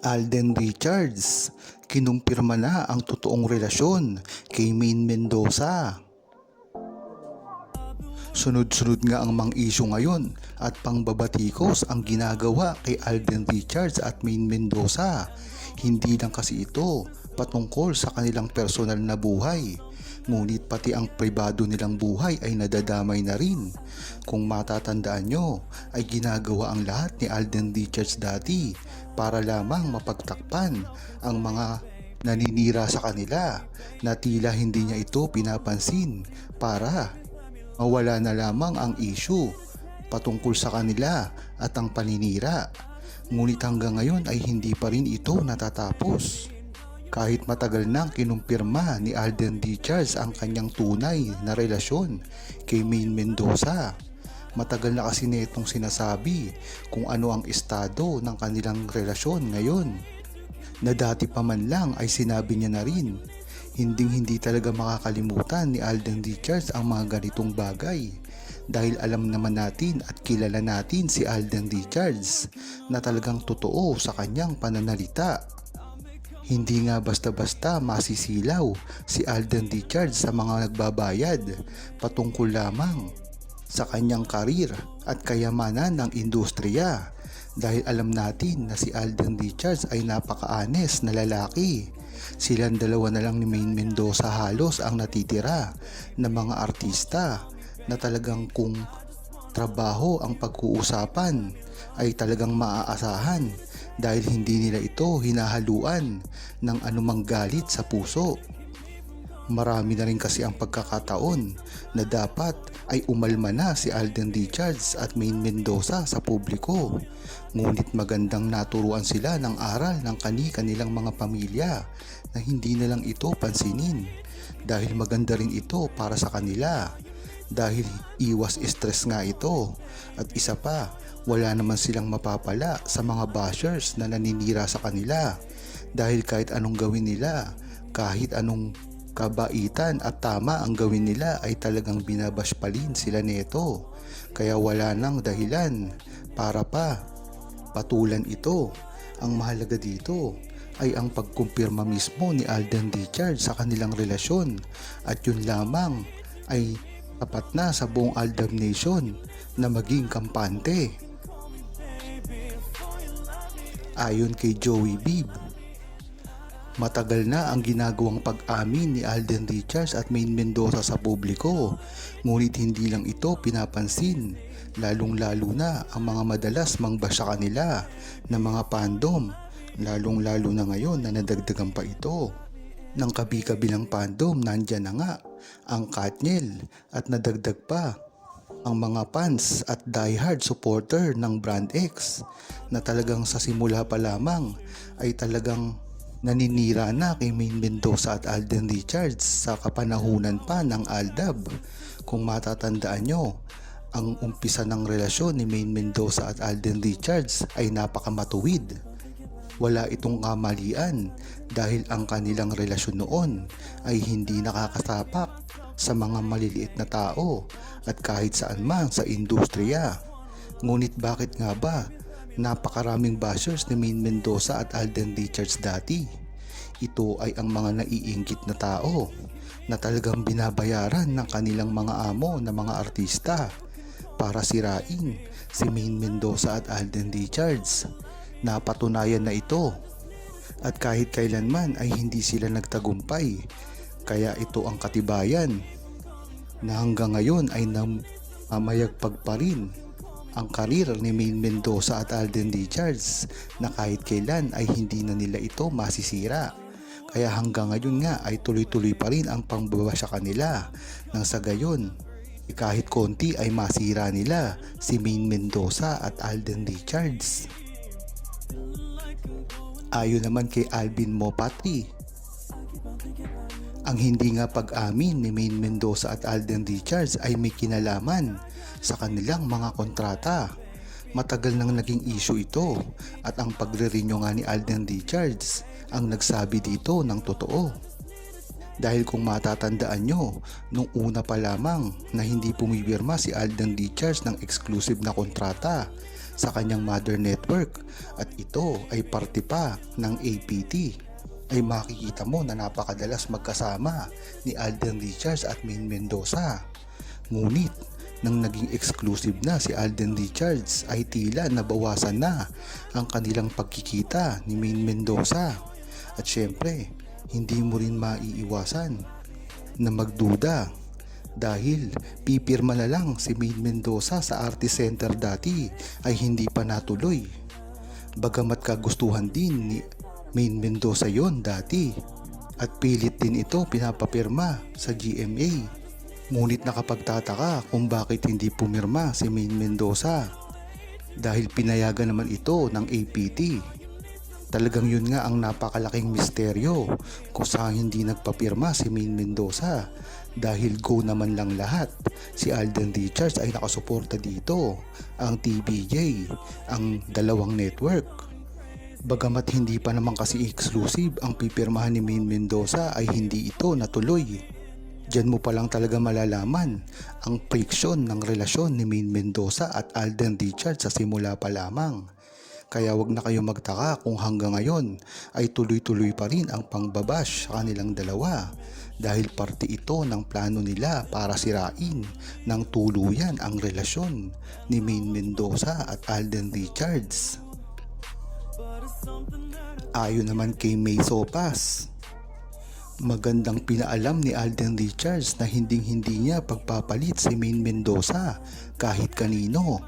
Alden Richards, kinumpirma na ang totoong relasyon kay Maine Mendoza. Sunod-sunod nga ang mga isyu ngayon at pangbabatikos ang ginagawa kay Alden Richards at Maine Mendoza. Hindi lang kasi ito patungkol sa kanilang personal na buhay, ngunit pati ang pribado nilang buhay ay nadadamay na rin. Kung matatandaan nyo, ay ginagawa ang lahat ni Alden Richards dati para lamang mapagtakpan ang mga naninira sa kanila na tila hindi niya ito pinapansin para mawala na lamang ang issue patungkol sa kanila at ang paninira. Ngunit hanggang ngayon ay hindi pa rin ito natatapos. Kahit matagal nang kinumpirma ni Alden Richards ang kanyang tunay na relasyon kay Maine Mendoza. Matagal na kasi nitong sinasabi kung ano ang estado ng kanilang relasyon ngayon. Na dati pa man lang ay sinabi niya na rin hinding hindi talaga makakalimutan ni Alden Richards ang mga ganitong bagay dahil alam naman natin at kilala natin si Alden Richards na talagang totoo sa kanyang pananalita. Hindi nga basta-basta masisilaw si Alden Richards sa mga nagbabayad patungkol lamang sa kanyang karir at kayamanan ng industriya dahil alam natin na si Alden Richards ay napaka-honest na lalaki. Silang dalawa na lang ni Maine Mendoza halos ang natitira na mga artista na talagang kung trabaho ang pag-uusapan ay talagang maaasahan dahil hindi nila ito hinahaluan ng anumang galit sa puso. Marami na rin kasi ang pagkakataon na dapat ay umalma na si Alden Richards at Maine Mendoza sa publiko. Ngunit magandang naturuan sila ng aral ng kani-kanilang mga pamilya na hindi na lang ito pansinin dahil maganda rin ito para sa kanila dahil iwas stress nga ito at isa pa wala naman silang mapapala sa mga bashers na naninira sa kanila. Dahil kahit anong gawin nila kahit anong kabaitan at tama ang gawin nila ay talagang binabash pa rin sila nito kaya wala nang dahilan para pa patulan ito. Ang mahalaga dito ay ang pagkumpirma mismo ni Alden Richards sa kanilang relasyon. At yun lamang ay tapat na sa buong Aldab Nation na maging kampante. Ayon kay Joey Bibb, Matagal na ang ginagawang pag-amin ni Alden Richards at Maine Mendoza sa publiko, ngunit hindi lang ito pinapansin, lalong-lalo na ang mga madalas mangba sa kanila na mga fandom, lalong-lalo na ngayon na nadagdagan pa ito. Ng kabi-kabilang fandom, nandyan na nga ang Katniel at nadagdag pa ang mga fans at diehard supporter ng Brand X na talagang sa simula pa lamang ay talagang naninira na kay Maine Mendoza at Alden Richards sa kapanahunan pa ng Aldab. Kung matatandaan nyo, ang umpisa ng relasyon ni Maine Mendoza at Alden Richards ay napakamatuwid. Wala itong kamalian dahil ang kanilang relasyon noon ay hindi nakakasapak sa mga maliliit na tao at kahit saan man sa industriya. Ngunit bakit nga ba napakaraming bashers ni Maine Mendoza at Alden Richards dati. Ito ay ang mga naiinggit na tao na talagang binabayaran ng kanilang mga amo na mga artista para sirain si Maine Mendoza at Alden Richards. Napatunayan na ito at kahit kailanman ay hindi sila nagtagumpay kaya ito ang katibayan na hanggang ngayon ay namamayagpag pa rin ang karir ni Maine Mendoza at Alden Richards na kahit kailan ay hindi na nila ito masisira. Kaya hanggang ngayon nga ay tuloy-tuloy pa rin ang pangbaba sa kanila nang sa gayon eh, kahit konti ay masira nila si Maine Mendoza at Alden Richards. Ayon naman kay Alvin Mopatri, ang hindi nga pag-amin ni Maine Mendoza at Alden Richards ay may kinalaman sa kanilang mga kontrata. Matagal nang naging issue ito at ang pagre-renew nga ni Alden Richards ang nagsabi dito ng totoo. Dahil kung matatandaan nyo, nung una pa lamang na hindi pumipirma si Alden Richards ng exclusive na kontrata sa kanyang mother network at ito ay parte pa ng APT ay makikita mo na napakadalas magkasama ni Alden Richards at Main Mendoza. Ngunit nang naging exclusive na si Alden Richards ay tila nabawasan na ang kanilang pagkikita ni Main Mendoza. At syempre, hindi mo rin maiiwasan na magduda dahil pipirma na lang si Main Mendoza sa Artist Center dati ay hindi pa natuloy. Bagamat kagustuhan din ni Main Mendoza yon dati at pilit din ito pinapapirma sa GMA. Ngunit nakapagtataka kung bakit hindi pumirma si Main Mendoza dahil pinayagan naman ito ng APT. Talagang yun nga ang napakalaking misteryo kung saan hindi nagpapirma si Main Mendoza dahil go naman lang lahat. Si Alden Richards ay nakasuporta dito, ang TBJ, ang dalawang network. Bagamat hindi pa naman kasi exclusive ang pipirmahan ni Main Mendoza ay hindi ito natuloy. Diyan mo pa lang talaga malalaman ang friction ng relasyon ni Main Mendoza at Alden Richards sa simula pa lamang. Kaya wag na kayo magtaka kung hanggang ngayon ay tuloy-tuloy pa rin ang pangbabash sa kanilang dalawa dahil parte ito ng plano nila para sirain ng tuluyan ang relasyon ni Main Mendoza at Alden Richards. Ayon naman kay May Sopas, Magandang pinaalam ni Alden Richards na hinding-hindi niya pagpapalit si Main Mendoza kahit kanino.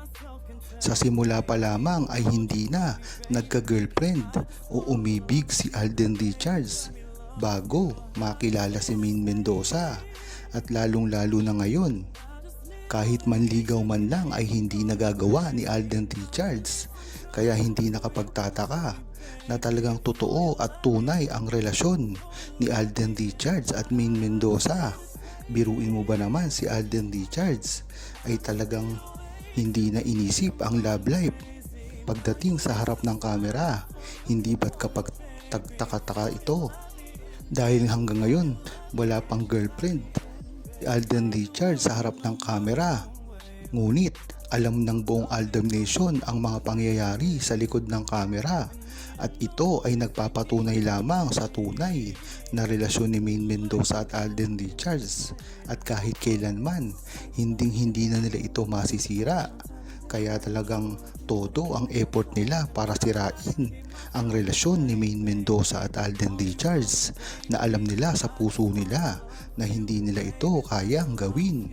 Sa simula pa lamang ay hindi na nagka-girlfriend o umibig si Alden Richards bago makilala si Main Mendoza at lalong-lalo na ngayon. Kahit manligaw man lang ay hindi nagagawa ni Alden Richards kaya hindi nakapagtataka na talagang totoo at tunay ang relasyon ni Alden Richards at Main Mendoza. Biruin mo ba naman si Alden Richards ay talagang hindi na inisip ang love life pagdating sa harap ng kamera. Hindi ba't kapag tagtaka-taka ito? Dahil hanggang ngayon wala pang girlfriend Alden Richards sa harap ng kamera. Ngunit alam ng buong Aldam Nation ang mga pangyayari sa likod ng kamera. At ito ay nagpapatunay lamang sa tunay na relasyon ni Main Mendoza at Alden Richards. At kahit kailanman hinding hindi na nila ito masisira. Kaya talagang todo ang effort nila para sirain ang relasyon ni Main Mendoza at Alden Richards na alam nila sa puso nila na hindi nila ito kayang gawin.